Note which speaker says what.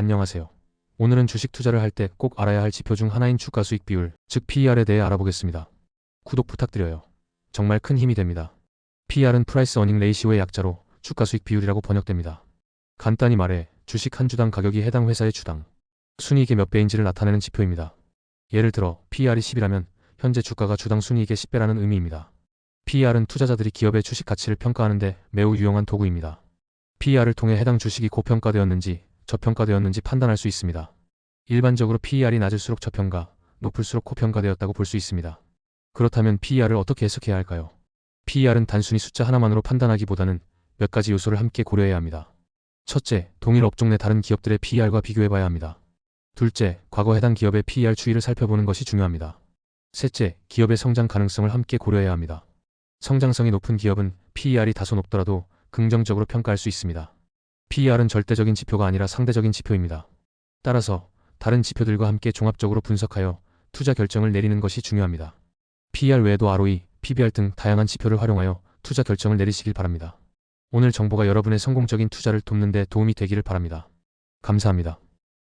Speaker 1: 안녕하세요. 오늘은 주식 투자를 할 때 꼭 알아야 할 지표 중 하나인 주가 수익 비율, 즉 PER에 대해 알아보겠습니다. 구독 부탁드려요. 정말 큰 힘이 됩니다. PER은 프라이스 어닝 레이시오의 약자로 주가 수익 비율이라고 번역됩니다. 간단히 말해 주식 한 주당 가격이 해당 회사의 주당 순이익의 몇 배인지를 나타내는 지표입니다. 예를 들어 PER이 10이라면 현재 주가가 주당 순이익의 10배라는 의미입니다. PER은 투자자들이 기업의 주식 가치를 평가하는데 매우 유용한 도구입니다. PER을 통해 해당 주식이 고평가되었는지 저평가되었는지 판단할 수 있습니다. 일반적으로 PER이 낮을수록 저평가, 높을수록 고평가되었다고 볼 수 있습니다. 그렇다면 PER을 어떻게 해석해야 할까요? PER은 단순히 숫자 하나만으로 판단하기보다는 몇 가지 요소를 함께 고려해야 합니다. 첫째, 동일 업종 내 다른 기업들의 PER과 비교해봐야 합니다. 둘째, 과거 해당 기업의 PER 추이를 살펴보는 것이 중요합니다. 셋째, 기업의 성장 가능성을 함께 고려해야 합니다. 성장성이 높은 기업은 PER이 다소 높더라도 긍정적으로 평가할 수 있습니다. PER은 절대적인 지표가 아니라 상대적인 지표입니다. 따라서 다른 지표들과 함께 종합적으로 분석하여 투자 결정을 내리는 것이 중요합니다. PER 외에도 ROE, PBR 등 다양한 지표를 활용하여 투자 결정을 내리시길 바랍니다. 오늘 정보가 여러분의 성공적인 투자를 돕는 데 도움이 되기를 바랍니다. 감사합니다.